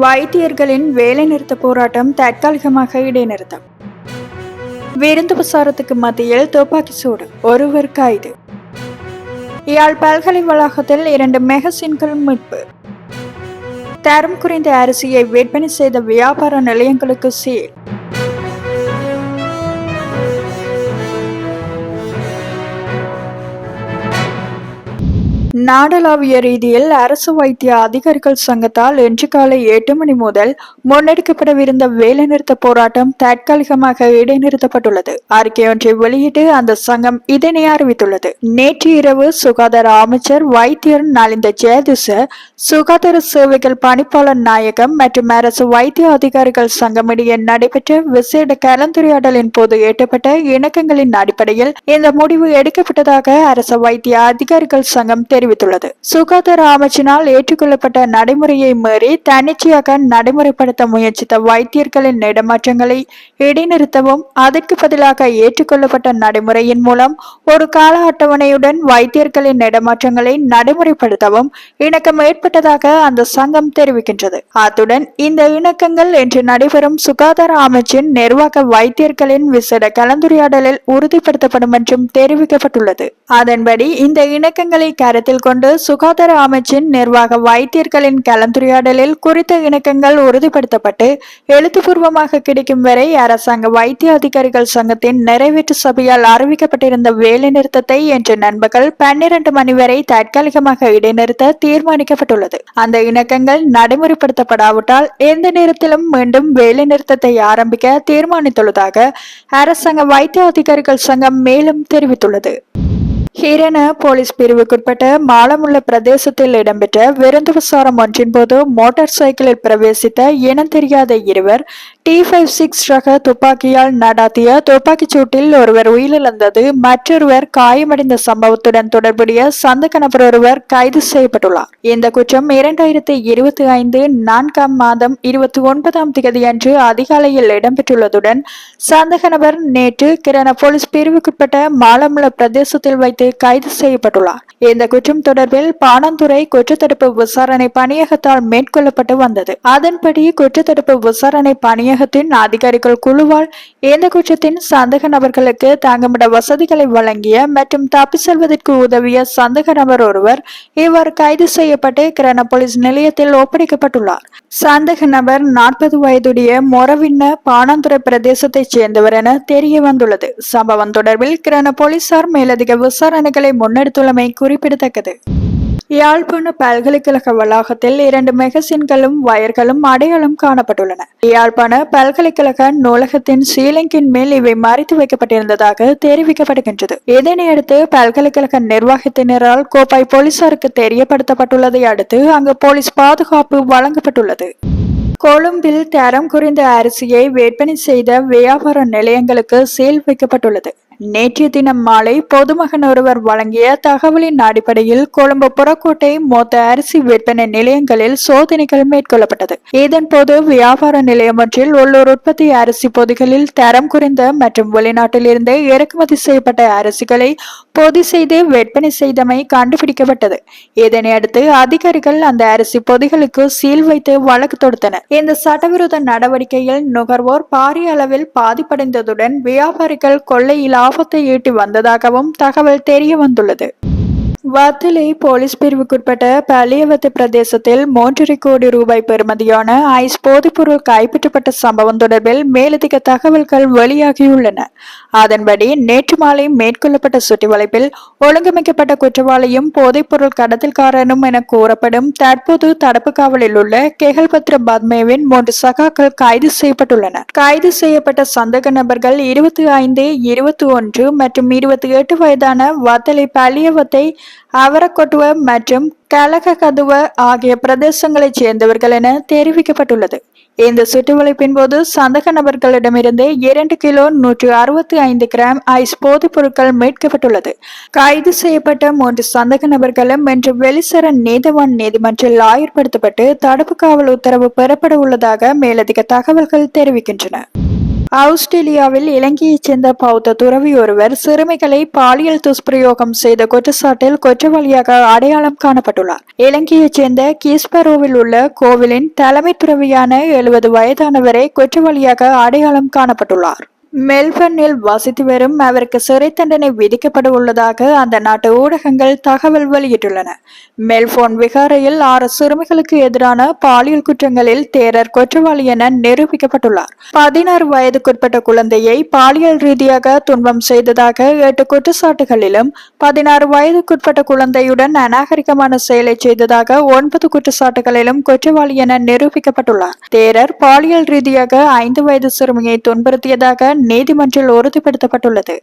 வைத்தியர்களின் வேலைநிறுத்த போராட்டம் தற்காலிகமாக இடைநிறுத்தம். விருந்து பிரசாரத்துக்கு மத்தியில் துப்பாக்கி சூடு ஒருவர் கைது. யாழ் பல்கலை வளாகத்தில் இரண்டு மெகசின்கள் மீட்பு. தரம் குறைந்த அரிசியை விற்பனை செய்த வியாபார நிலையங்களுக்கு சீல். நாடளாவிய ரீதியில் அரசு வைத்திய அதிகாரிகள் சங்கத்தால் இன்று காலை எட்டு மணி முதல் முன்னெடுக்கப்படவிருந்த வேலைநிறுத்த போராட்டம் தற்காலிகமாக இடைநிறுத்தப்பட்டுள்ளது. அறிக்கை ஒன்றை வெளியிட்டு அந்த சங்கம் இதனை அறிவித்துள்ளது. நேற்று இரவு சுகாதார அமைச்சர் வைத்தியர் நலிந்த ஜெயதிச சுகாதார சேவைகள் பணிப்பாளர் நாயகம் மற்றும் அரசு வைத்திய அதிகாரிகள் சங்கம் இடையே நடைபெற்ற விசேட கலந்துரையாடலின் போது எட்டப்பட்ட இணக்கங்களின் அடிப்படையில் இந்த முடிவு எடுக்கப்பட்டதாக அரசு வைத்திய அதிகாரிகள் சங்கம் தெரிவித்துள்ளது. சுகாதார அமைச்சினால் ஏற்றுக்கொள்ளப்பட்ட நடைமுறையை மீறி தன்னிச்சையாக நடைமுறைப்படுத்த முயற்சித்த வைத்தியர்களின் இடமாற்றங்களை இடைநிறுத்தவும் அதற்கு பதிலாக ஏற்றுக்கொள்ளப்பட்ட நடைமுறையின் மூலம் ஒரு கால அட்டவணையுடன் வைத்தியர்களின் இடமாற்றங்களை நடைமுறைப்படுத்தவும் இணக்கம் ஏற்பட்டதாக அந்த சங்கம் தெரிவிக்கின்றது. அத்துடன் இந்த இணக்கங்கள் இன்று நடைபெறும் சுகாதார அமைச்சின் நிர்வாக வைத்தியர்களின் விசேட கலந்துரையாடலில் உறுதிப்படுத்தப்படும் என்றும் தெரிவிக்கப்பட்டுள்ளது. அதன்படி இந்த இணக்கங்களை கருத்தில் கொண்டு சுகாதார அமைச்சின் நிர்வாக வைத்தியர்களின் கலந்துரையாடலில் குறித்த இணக்கங்கள் உறுதிப்படுத்தப்பட்டு எழுத்துப்பூர்வமாக கிடைக்கும் வரை அரசாங்க வைத்திய அதிகாரிகள் சங்கத்தின் நிறைவேற்று சபையால் அறிவிக்கப்பட்டிருந்த வேலைநிறுத்தத்தை இன்று நண்பகல் பன்னிரண்டு மணி வரை தற்காலிகமாக இடைநிறுத்த தீர்மானிக்கப்பட்டுள்ளது. அந்த இணக்கங்கள் நடைமுறைப்படுத்தப்படாவிட்டால் எந்த நேரத்திலும் மீண்டும் வேலைநிறுத்தத்தை ஆரம்பிக்க தீர்மானித்துள்ளதாக அரசாங்க வைத்திய அதிகாரிகள் சங்கம் மேலும் தெரிவித்துள்ளது. ஹீரன போலீஸ் பிரிவுக்குட்பட்ட மாலமுள்ள பிரதேசத்தில் இடம்பெற்ற விருந்து விசாரம் ஒன்றின் போது மோட்டார் சைக்கிளில் பிரவேசித்த இனம் தெரியாத இருவர் டி ஃபைவ் சிக்ஸ் ரக துப்பாக்கியால் நடாத்திய துப்பாக்கிச் சூட்டில் ஒருவர் உயிரிழந்தது. மற்றொருவர் காயமடைந்த சம்பவத்துடன் தொடர்புடைய சந்த நபர் ஒருவர் கைது செய்யப்பட்டுள்ளார். இந்த குற்றம் இரண்டாயிரத்தி இருபத்தி ஐந்து நான்காம் மாதம் இருபத்தி ஒன்பதாம் தேதியன்று அதிகாலையில் இடம்பெற்றுள்ளதுடன் சந்த நபர் நேற்று கிரண போலீஸ் பிரிவுக்குட்பட்ட மாலமுள்ள பிரதேசத்தில் வைத்து கைது செய்யப்பட்டுள்ளார். இந்த குற்றம் தொடர்பில் பாணந்துறை குற்றத்தடுப்பு விசாரணை பணியகத்தால் மேற்கொள்ளப்பட்டு வந்தது. அதன்படி குற்றத்தடுப்பு விசாரணை பணியகத்தின் அதிகாரிகள் குழுவால் இந்த குற்றத்தின் சந்தேக நபர்களுக்கு தங்குமிட வசதிகளை வழங்கிய மற்றும் தப்பி செல்வதற்கு உதவிய சந்தேக நபர் ஒருவர் இவர் கைது செய்யப்பட்டு கிரண போலீஸ் நிலையத்தில் ஒப்படைக்கப்பட்டுள்ளார். சந்தேக நபர் நாற்பது வயதுடைய மொரவின்ன பாணந்துறை பிரதேசத்தைச் சேர்ந்தவர் என தெரிய வந்துள்ளது சம்பவம் தொடர்பில் கிரண போலீசார் மேலதிக விசாரணை விசாரணைகளை முன்னெடுத்துள்ளமை குறிப்பிடத்தக்கது. யாழ்ப்பாண பல்கலைக்கழக வளாகத்தில் இரண்டு மெகசின்களும் வயர்களும் அடையாளம் காணப்பட்டுள்ளன. யாழ்ப்பாண பல்கலைக்கழக நூலகத்தின் சீலிங்கின் மேல் இவை மறைத்து வைக்கப்பட்டிருந்ததாக தெரிவிக்கப்படுகின்றது. இதனையடுத்து பல்கலைக்கழக நிர்வாகத்தினரால் கோப்பாய் போலீசாருக்கு தெரியப்படுத்தப்பட்டுள்ளதை அடுத்து அங்கு போலீஸ் பாதுகாப்பு வழங்கப்பட்டுள்ளது. கொழும்பில் தரம் குறைந்த அரிசியை விற்பனை செய்த வியாபார நிலையங்களுக்கு சீல் வைக்கப்பட்டுள்ளது. நேற்றைய தினம் மாலை பொதுமகன் ஒருவர் வழங்கிய தகவலின் அடிப்படையில் கொழும்பு புறக்கோட்டை மொத்த அரிசி விற்பனை நிலையங்களில் சோதனைகள் மேற்கொள்ளப்பட்டது. இதன்போது வியாபார நிலையம் ஒன்றில் உள்ளூர் உற்பத்தி அரிசி பொதிகளில் தரம் குறைந்த மற்றும் வெளிநாட்டில் இருந்து இறக்குமதி செய்யப்பட்ட அரிசிகளை பொதி செய்து விற்பனை செய்தமை கண்டுபிடிக்கப்பட்டது. இதனை அடுத்து அதிகாரிகள் அந்த அரிசி பொதிகளுக்கு சீல் வைத்து வழக்கு தொடுத்தனர் இந்த சட்டவிரோத நடவடிக்கையில் நுகர்வோர் பாரிய அளவில் பாதிப்படைந்ததுடன் வியாபாரிகள் கொள்ளையில் ஆபத்தை ஈட்டி வந்ததாகவும் தகவல் தெரிய வந்துள்ளது. வத்திலி போலீஸ் பிரிவுக்குட்பட்ட பலியவத்து பிரதேசத்தில் மூன்றரை கோடி ரூபாய் பெறுமதியான ஐஸ் போதைப்பொருள் கைப்பற்றப்பட்ட சம்பவம் தொடர்பில் மேலதிக தகவல்கள் வெளியாகியுள்ளன. அதன்படி நேற்று மாலை மேற்கொள்ளப்பட்ட சுற்றிவளைப்பில் ஒழுங்கமைக்கப்பட்ட குற்றவாளியும் போதைப்பொருள் கடத்தல்காரனும் என கூறப்படும் தற்போது தடுப்பு காவலில் உள்ள கெகல்பத்ர பத்மேவின் மூன்று சகாக்கள் கைது செய்யப்பட்டுள்ளனர் கைது செய்யப்பட்ட சந்தக நபர்கள் இருபத்தி ஐந்து இருபத்தி ஒன்று மற்றும் இருபத்தி எட்டு வயதான வத்தலை பலியவத்தை அவரக்கொட்டுவ மற்றும் கலககதுவ ஆகிய பிரதேசங்களைச் சேர்ந்தவர்கள் என தெரிவிக்கப்பட்டுள்ளது. இந்த சுற்றுவளைப்பின் போது சந்தக நபர்களிடமிருந்து இரண்டு கிலோ நூற்று அறுபத்தி ஐந்து கிராம் ஐஸ் போதைப் பொருட்கள் மீட்கப்பட்டுள்ளது. கைது செய்யப்பட்ட மூன்று சந்தக நபர்களும் இன்று வெளிசர நீதவான் நீதிமன்றில் ஆயர்படுத்தப்பட்டு தடுப்பு காவல் உத்தரவு பெறப்பட உள்ளதாக மேலதிக தகவல்கள் தெரிவிக்கின்றன. ஆஸ்திரேலியாவில் இலங்கையைச் சேர்ந்த பௌத்த துறவி ஒருவர் சிறுமிகளை பாலியல் துஷ்பிரயோகம் செய்த குற்றச்சாட்டில் குற்றவாளியாக அடையாளம் காணப்பட்டுள்ளார். இலங்கையைச் சேர்ந்த கீஸ்பரோவில் உள்ள கோவிலின் தலைமை துறவியான எழுபது வயதானவரே குற்றவாளியாக அடையாளம் காணப்பட்டுள்ளார். மெல்பர்னில் வசித்து வரும் அவருக்கு சிறை தண்டனை விதிக்கப்பட உள்ளதாக அந்த நாட்டு ஊடகங்கள் தகவல் வெளியிட்டுள்ளன. மெல்போர்ன் விகாரையில் ஆறு சிறுமிகளுக்கு எதிரான பாலியல் குற்றங்களில் தேரர் குற்றவாளி என நிரூபிக்கப்பட்டுள்ளார். பதினாறு வயதுக்குட்பட்ட குழந்தையை பாலியல் ரீதியாக துன்பம் செய்ததாக எட்டு குற்றச்சாட்டுகளிலும் பதினாறு வயதுக்குட்பட்ட குழந்தையுடன் அநாகரிகமான செயலை செய்ததாக ஒன்பது குற்றச்சாட்டுகளிலும் குற்றவாளி என நிரூபிக்கப்பட்டுள்ளார். தேரர் பாலியல் ரீதியாக ஐந்து வயது சிறுமியை துன்புறுத்தியதாக நீதிமன்றில் உறுதிப்படுத்தப்பட்டுள்ளது.